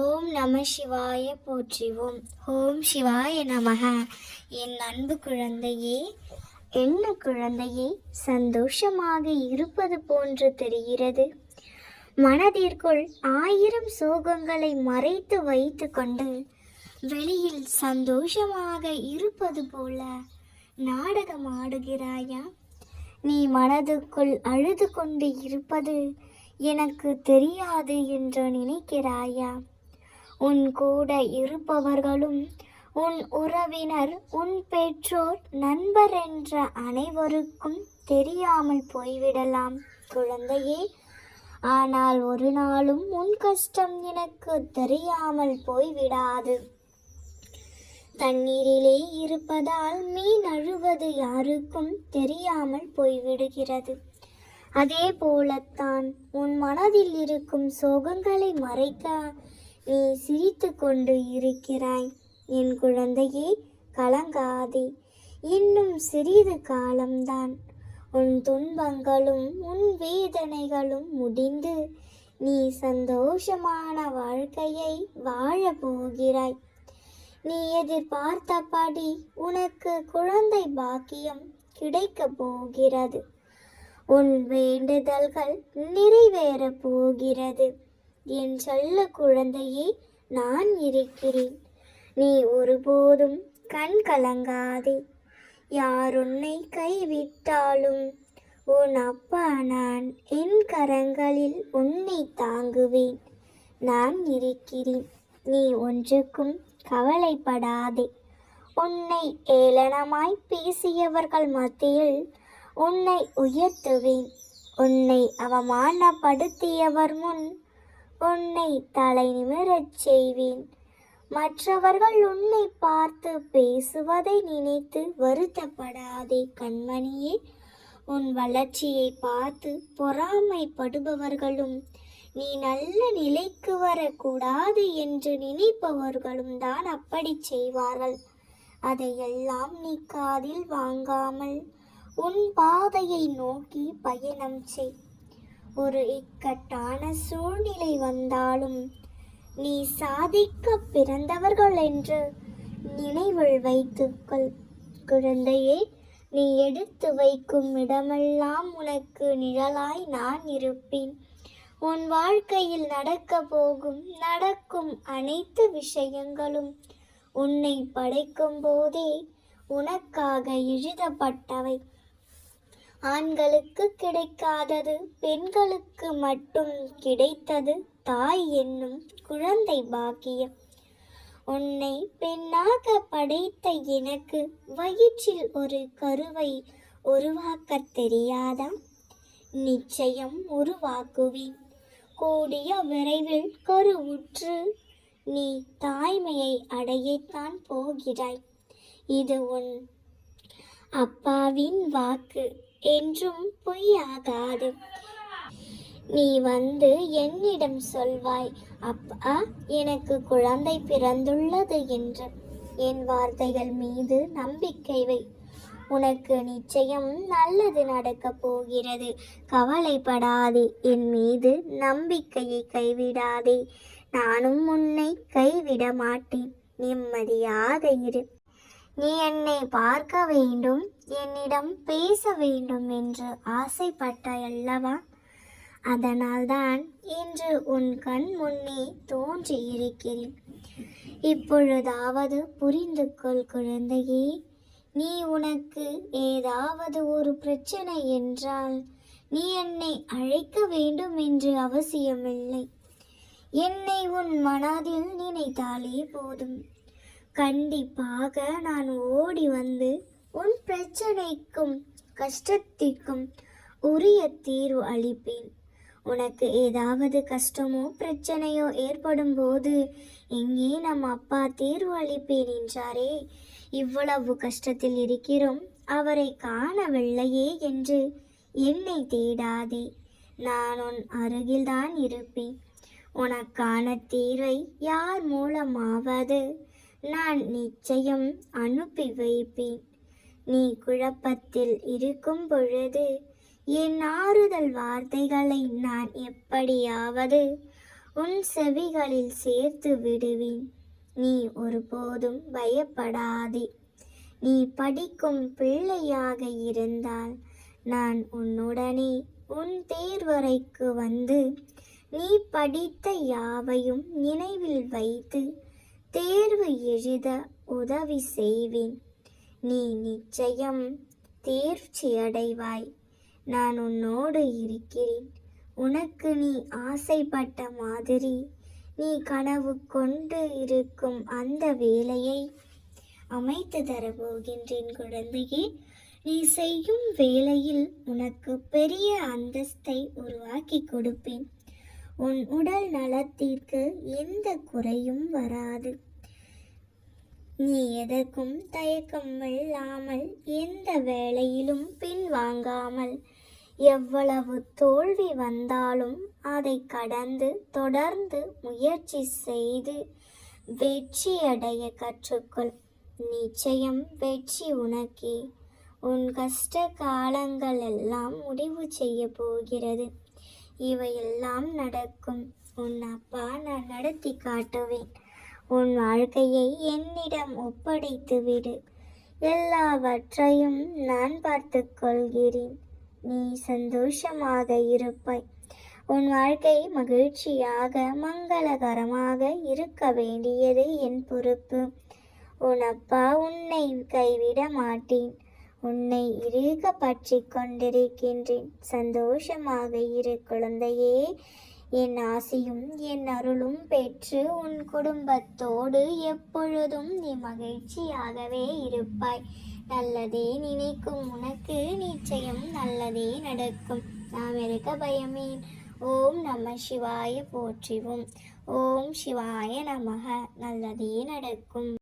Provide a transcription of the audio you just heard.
ஓம் நம சிவாய போற்றிவோம். ஓம் சிவாய நமக. என் அன்பு குழந்தையே என்ன குழந்தையே சந்தோஷமாக இருப்பது போன்று தெரிகிறது. மனதிற்குள் ஆயிரம் சோகங்களை மறைத்து வைத்து கொண்டு வெளியில் சந்தோஷமாக இருப்பது போல நாடகம் ஆடுகிறாயா? நீ மனதுக்குள் அழுது கொண்டு இருப்பது எனக்கு தெரியாது என்று நினைக்கிறாயா? உன் கூட இருப்பவர்களும் உன் உறவினர் உன் பெற்றோர் நண்பர் என்ற அனைவருக்கும் தெரியாமல் போய்விடலாம் குழந்தையே. ஆனால் ஒரு நாளும் உன் கஷ்டம் எனக்கு தெரியாமல் போய்விடாது. தண்ணீரிலே இருப்பதால் மீன் அழுவது யாருக்கும் தெரியாமல் போய்விடுகிறது. அதே போலத்தான் உன் மனதில் இருக்கும் சோகங்களை மறைக்க நீ சிரித்து கொண்டு இருக்கிறாய். என் குழந்தையே கலங்காதே. இன்னும் சிறிது காலம்தான். உன் துன்பங்களும் உன் வேதனைகளும் முடிந்து நீ சந்தோஷமான வாழ்க்கையை வாழப் போகிறாய் நீ எதிர்பார்த்தபடி உனக்கு குழந்தை பாக்கியம் கிடைக்கப் போகிறது. உன் வேண்டுதல்கள் நிறைவேறப் போகிறது. என் செல்ல குழந்தையே நான் இருக்கிறேன். நீ ஒருபோதும் கண் கலங்காதே. யார் உன்னை கைவிட்டாலும் உன் அப்பா நான் என் கரங்களில் உன்னை தாங்குவேன். நான் இருக்கிறேன். நீ ஒன்றுக்கும் கவலைப்படாதே. உன்னை ஏளனமாய் பேசியவர்கள் மத்தியில் உன்னை உயர்த்துவேன். உன்னை அவமானப்படுத்தியவர் முன் உன்னை தலை நிமிரச் செய்வேன். மற்றவர்கள் உன்னை பார்த்து பேசுவதை நினைத்து வருத்தப்படாதே கண்மணியே. உன் வளர்ச்சியை பார்த்து பொறாமைப்படுபவர்களும் நீ நல்ல நிலைக்கு வரக்கூடாது என்று நினைப்பவர்களும் தான் அப்படி செய்வார்கள். அதையெல்லாம் நீ காதில் வாங்காமல் உன் பாதையை நோக்கி பயணம் செய். ஒரு இக்கட்டான சூழ்நிலை வந்தாலும் நீ சாதிக்க பிறந்தவர்கள் என்று நினைவில் வைத்துக்கொள் குழந்தையே நீ எடுத்து வைக்கும் இடமெல்லாம் உனக்கு நிழலாய் நான் இருப்பேன். உன் வாழ்க்கையில் நடக்க போகும் நடக்கும் அனைத்து விஷயங்களும் உன்னை படைக்கும் போதே உனக்காக எழுதப்பட்டவை. ஆண்களுக்கு கிடைக்காதது பெண்களுக்கு மட்டும் கிடைத்தது தாய் என்னும் குழந்தை பாக்கியம். உன்னை பெண்ணாக படைத்த எனக்கு வயிற்றில் ஒரு கருவை உருவாக்கத் தெரியாதா? நிச்சயம் உருவாக்குவேன். கூடிய விரைவில் கருவுற்று நீ தாய்மையை அடையத்தான் போகிறாய். இது உன் அப்பாவின் வாக்கு. என்றும் பொய்யாகாது. நீ வந்து என்னிடம் சொல்வாய் அப்பா எனக்கு குழந்தை பிறந்துள்ளது என்று. என் வார்த்தைகள் மீது நம்பிக்கை வை. உனக்கு நிச்சயம் நல்லது நடக்கப் போகிறது. கவலைப்படாதே என் மீது நம்பிக்கையை கைவிடாதே. நானும் உன்னை கைவிட மாட்டேன். நிம்மதியாக இரு. நீ என்னை பார்க்க வேண்டும் என்னிடம் பேச வேண்டும் என்று ஆசைப்பட்டாய் அல்லவா? அதனால்தான் இன்று உன் கண் முன்னே தோன்றி இருக்கிறேன். இப்பொழுதாவது புரிந்து கொள் குழந்தையே நீ உனக்கு ஏதாவது ஒரு பிரச்சனை என்றால் நீ என்னை அழைக்க வேண்டும் என்று அவசியமில்லை. என்னை உன் மனதில் நினைத்தாலே போதும். கண்டிப்பாக நான் ஓடி வந்து உன் பிரச்சனைக்கும் கஷ்டத்திற்கும் உரிய தீர்வு அளிப்பேன். உனக்கு ஏதாவது கஷ்டமோ பிரச்சனையோ ஏற்படும் போது எங்கே நம் அப்பா தீர்வு அளிப்பேன் என்றாரே. இவ்வளவு கஷ்டத்தில் இருக்கிறோம் அவரை காணவில்லையே என்று என்னை தேடாதே. நான் உன் அருகில்தான் இருப்பேன். உனக்கான தீர்வை யார் மூலமாவது நான் நிச்சயம் அனுப்பி வைப்பேன். நீ குழப்பத்தில் இருக்கும் பொழுது என் ஆறுதல் வார்த்தைகளை நான் எப்படியாவது உன் செவிகளில் சேர்த்து விடுவேன். நீ ஒருபோதும் பயப்படாதே. நீ படிக்கும் பிள்ளையாக இருந்தால் நான் உன்னுடனே உன் தேர்வறைக்கு வந்து நீ படித்த யாவையும் நினைவில் வைத்து தேர்வு எழுத உதவி செய்வேன். நீ நிச்சயம் தேர்ச்சி அடைவாய். நான் உன்னோடு இருக்கிறேன். உனக்கு நீ ஆசைப்பட்ட மாதிரி நீ கனவு கொண்டு இருக்கும் அந்த வேலையை அமைத்து தரப்போகின்றேன் குழந்தையே. நீ செய்யும் வேலையில் உனக்கு பெரிய அந்தஸ்தை உருவாக்கி கொடுப்பேன். உன் உடல் நலத்திற்கு எந்த குறையும் வராது. நீ எதற்கும் தயக்கம் இல்லாமல் எந்த வேலையிலும் பின்வாங்காமல் எவ்வளவு தோல்வி வந்தாலும் அதை கடந்து தொடர்ந்து முயற்சி செய்து வெற்றியடைய கற்றுக்கொள். நிச்சயம் வெற்றி உனக்கே. உன் கஷ்ட காலங்கள் எல்லாம் முடிவு செய்ய போகிறது. இவையெல்லாம் நடக்கும். உன் அப்பா நான் நடத்தி காட்டுவேன். உன் வாழ்க்கையை என்னிடம் ஒப்படைத்து விடு. எல்லாவற்றையும் நான் பார்த்து கொள்கிறேன். நீ சந்தோஷமாக இருப்பாய். உன் வாழ்க்கை மகிழ்ச்சியாக மங்களகரமாக இருக்க வேண்டியது என் பொறுப்பு. உன் அப்பா உன்னை கைவிட மாட்டேன். உன்னை இறுக பற்றி கொண்டிருக்கின்றேன். சந்தோஷமாக இரு குழந்தையே. என் ஆசையும் என் அருளும் பெற்று உன் குடும்பத்தோடு எப்பொழுதும் நீ மகிழ்ச்சியாகவே இருப்பாய். நல்லதே நினைக்கும் உனக்கு நிச்சயம் நல்லதே நடக்கும். நாம் இருக்க பயமேன். ஓம் நம சிவாய போற்றிவோம். ஓம் சிவாய நமக. நல்லதே நடக்கும்.